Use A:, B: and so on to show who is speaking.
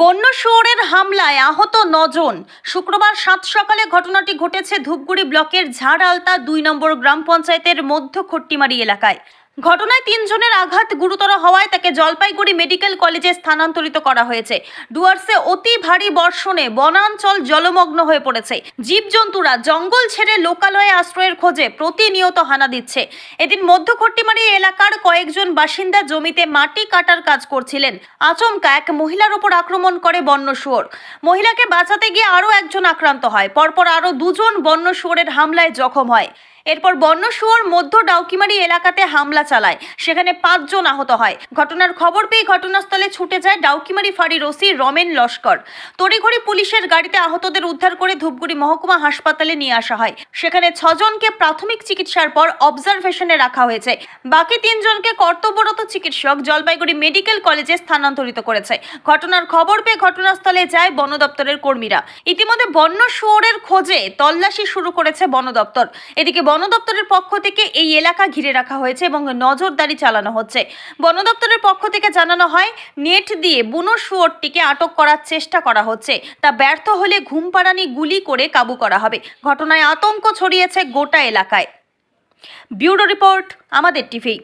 A: বন্য শুয়োরের হামলায় আহত নজন। শুক্রবার সাত সকালে ঘটনাটি ঘটেছে ধূপগুড়ি ব্লকের ঝাড় আলতা দুই নম্বর গ্রাম পঞ্চায়েতের মধ্য খট্টিমারি এলাকায়। ঘটনায় তিনজনের আঘাত গুরুতর হওয়ায় তাকে জলপাইগুড়ি মেডিকেল কলেজে স্থানান্তরিত করা হয়েছে। ডুয়ার্সে অতি ভারী বর্ষণে বনাঞ্চল জলমগ্ন হয়ে পড়েছে। জীবজন্তুরা জঙ্গল ছেড়ে লোকালয়ে আশ্রয়ের খোঁজে প্রতিনিয়ত হানা দিচ্ছে। এদিন মধ্য খট্টিমারি এলাকার কয়েকজন বাসিন্দা জমিতে মাটি কাটার কাজ করছিলেন। আচমকা এক মহিলার ওপর আক্রমণ করে বন্য শুয়োর। মহিলাকে বাঁচাতে গিয়ে আরও একজন আক্রান্ত হয়। পরপর আরও দুজন বন্য শুয়োরের হামলায় জখম হয়। এরপর বন্য শুয়োর মধ্য ডাউকিমারি এলাকাতে হামলা চালায়। সেখানে পাঁচজন আহত হয়। ঘটনার খবর পেয়ে ঘটনাস্থলে ছুটে যায় ডাউকিমারি ফাঁড়ির ওসি রমেন লস্কর। তড়িঘড়ি পুলিশের গাড়িতে আহতদের উদ্ধার করে ধূপগুড়ি মহকুমা হাসপাতালে নিয়ে আসা হয়। সেখানে ছজনকে প্রাথমিক চিকিৎসার পর অবজারভেশনে রাখা হয়েছে। বাকি তিনজনকে কর্তব্যরত চিকিৎসক জলপাইগুড়ি মেডিকেল কলেজে স্থানান্তরিত করেছে। ঘটনার খবর পেয়ে ঘটনাস্থলে যায় বন দপ্তরের কর্মীরা। ইতিমধ্যে বন্য শুয়োরের খোঁজে তল্লাশি শুরু করেছে বন দপ্তর। এদিকে বন দপ্তরের পক্ষ থেকে এই এলাকা ঘিরে রাখা হয়েছে এবং নজরদারি চালানো হচ্ছে। বন দপ্তরের পক্ষ থেকে জানানো হয়, নেট দিয়ে বুনো শুয়োরটিকে আটক করার চেষ্টা করা হচ্ছে। তা ব্যর্থ হলে ঘুমপাড়ানি গুলি করে কাবু করা হবে। ঘটনায় আতঙ্ক ছড়িয়েছে গোটা এলাকায়। ব্যুরো রিপোর্ট, আমাদের টিভি।